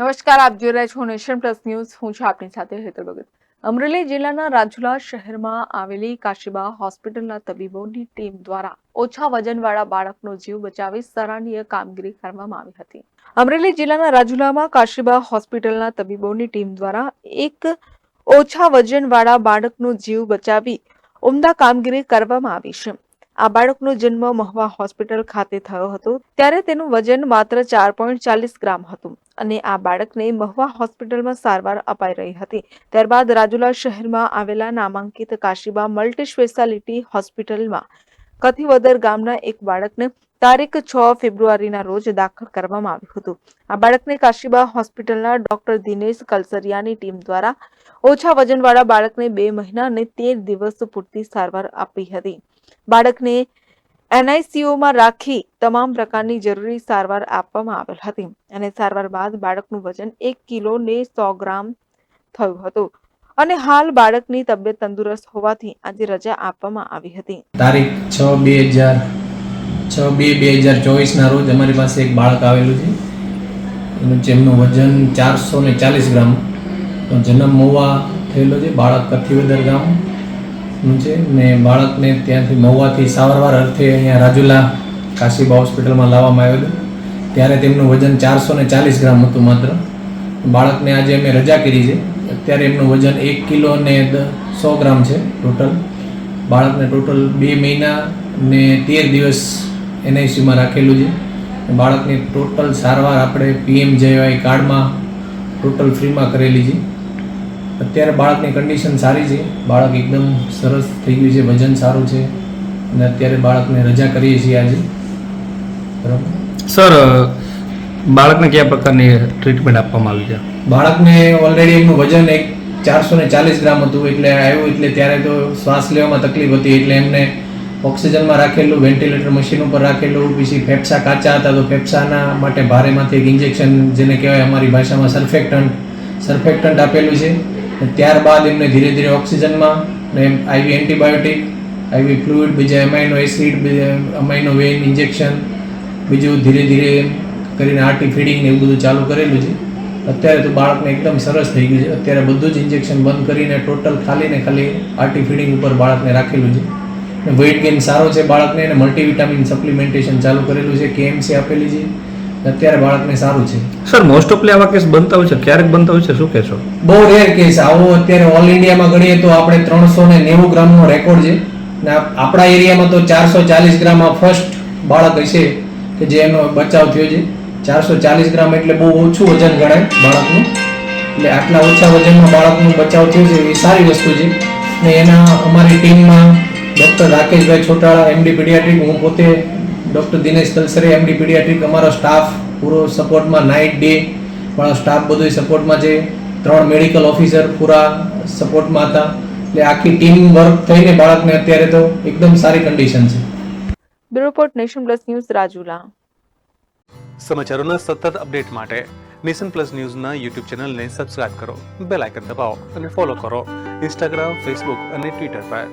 નમસ્કાર, આપ જોઈ રહ્યા છો નેશન પ્લસ ન્યૂઝ. હું છું આપની સાથે હેતર ભગત. અમરેલી જિલ્લાના રાજુલા શહેરમાં આવેલી કાશીબા હોસ્પિટલના તબીબોની ટીમ દ્વારા ઓછા વજનવાળા બાળકનો જીવ બચાવી સરાહનીય કામગીરી કરવામાં આવી હતી. અમરેલી જિલ્લાના રાજુલામાં કાશીબા હોસ્પિટલના તબીબોની ટીમ દ્વારા એક ઓછા વજનવાળા બાળકનો જીવ બચાવી ઉમદા કામગીરી કરવામાં આવી છે. આ બાળકનો જન્મ મહવા હોસ્પિટલ ખાતે થયો હતો. ત્યારે તેનું વજન માત્ર ચાર પોઈન્ટ ચાલીસ ગ્રામ હતું. અને આ બાળકને મહુવા હોસ્પિટલમાં સારવાર અપાઈ રહી હતી. ત્યારબાદ રાજુલા શહેરમાં આવેલા નામાંકિત કાશીબા મલ્ટી સ્પેશિયાલિટી હોસ્પિટલમાં કથિવદર ગામના એક બાળકને તારીખ છ ફેબ્રુઆરીના રોજ દાખલ કરવામાં આવ્યું હતું. આ બાળકને કાશીબા હોસ્પિટલના ડોક્ટર દિનેશ કલસરિયાની ટીમ દ્વારા ઓછા વજનવાળા બાળકને બે મહિના અને તેર દિવસ પૂરતી સારવાર આપી હતી. બાળકને એનઆઈસીયુમાં રાખી તમામ પ્રકારની જરૂરી સારવાર આપવામાં આવેલ હતી અને સારવાર બાદ બાળકનું વજન એક કિલો ને સો ગ્રામ થયું હતું. અને હાલ બાળકની તબિયત તંદુરસ્ત હોવાથી આજે રજા આપવામાં આવી હતી. તારીખ છ બે હજાર, છ બે બે હજાર ચોવીસના રોજ અમારી પાસે એક બાળક આવેલું છે. જેમનું વજન ચારસો ને ચાલીસ ગ્રામ. જન્મ મોવા થયેલો છે, બાળક કથિવદર ગામનું છે ને બાળકને ત્યાંથી મહુવાથી સારવાર અર્થે અહીંયા રાજુલા કાશીબા હોસ્પિટલમાં લાવવામાં આવેલું. ત્યારે તેમનું વજન ચારસો ને ચાલીસ ગ્રામ હતું માત્ર. બાળકને આજે અમે રજા કરી છે. અત્યારે એમનું વજન એક કિલો ને સો ગ્રામ છે ટોટલ. બાળકને ટોટલ બે મહિના ને તેર દિવસ એનઆઈસીયુમાં રાખેલું છે. બાળકની ટોટલ સારવાર આપણે પીએમ જેવાય કાર્ડમાં ટોટલ ફ્રીમાં કરેલી છે. અત્યારે બાળકની કન્ડિશન સારી છે. બાળક એકદમ સરસ થઈ ગયું છે વજન સારું છે. અને અત્યારે બાળકને રજા કરીએ છીએ આજે. બરાબર? સર બાળકને કયા પ્રકારની ટ્રીટમેન્ટ આપવામાં આવી છે? બાળકને ઓલરેડી એમનું વજન એક ચારસો ને ચાલીસ ગ્રામ હતું એટલે આવ્યું એટલે ત્યારે તો શ્વાસ લેવામાં તકલીફ હતી એટલે એમને ઓક્સિજનમાં રાખેલું વેન્ટિલેટર મશીન ઉપર રાખેલું પછી ફેફસા કાચા હતા તો ફેફસાના માટે ભારેમાંથી એક ઇન્જેક્શન જેને કહેવાય અમારી ભાષામાં સરફેક્ટન્ટ સરફેક્ટન્ટ આપેલું છે. ત્યારબાદ એમને ધીરે ધીરે ઓક્સિજનમાં ને આઈવી એન્ટીબાયોટિક આઈવી ફ્લુઇડ બીજા amino acid amino vein injection બીજું ધીરે ધીરે કરીને આરટી ફીડિંગ એવું બધું ચાલુ કરેલું છે. અત્યારે તો બાળકને એકદમ સરસ થઈ ગયું છે. અત્યારે બધું જ ઇન્જેક્શન બંધ કરીને ટોટલ ખાલી ને ખાલી આરટી ફીડિંગ ઉપર બાળકને રાખેલું છે. વેઇટ ગેઇન સારો છે બાળકને અને મલ્ટીવિટામિન સપ્લિમેન્ટેશન ચાલુ કરેલું છે. કેએમસી આપેલી છે. અત્યારે બાળકને સારું છે. સર મોસ્ટ ઓફલી આવા કેસ બનતા હોય છે? ક્યારેક બનતા હોય છે? શું કહેશો? બહુ રેર કેસ આવો અત્યારે ઓલ ઇન્ડિયામાં ગણીએ તો આપણે ત્રણસો ને નેવું ગ્રામનો રેકોર્ડ છે. ને આપણા એરિયામાં તો ચારસો ચાલીસ ગ્રામમાં ફર્સ્ટ બાળક હશે કે જે એનો બચાવ થયો છે. ચારસો ચાલીસ ગ્રામ એટલે બહુ ઓછું વજન ગણાય બાળકનું. એટલે આટલા ઓછા વજનમાં બાળકનું બચાવ થયો છે એ સારી વસ્તુ છે. ને એના અમારી ટીમમાં doctor Rakeshbhai Chhotala MD pediatric હું પોતે doctor Dinesh Talsare MD pediatric અમારો સ્ટાફ પૂરો સપોર્ટમાં નાઇટ ડે પણ સ્ટાફ બધો સપોર્ટમાં છે. ત્રણ મેડિકલ ઓફિસર પૂરા સપોર્ટમાં હતા. એટલે આખી ટીમ વર્ક થઈને બાળકને અત્યારે તો એકદમ સારી કન્ડિશન છે. Bureau report nation plus news Rajula. સમાચારોના સતત અપડેટ માટે નેશન પ્લસ ન્યૂઝના યુટ્યુબ ચેનલને સબસ્ક્રાઇબ કરો બેલ આઇકન દબાવો અને ફોલો કરો. ઇન્સ્ટાગ્રામ ફેસબુક અને ટ્વિટર પર.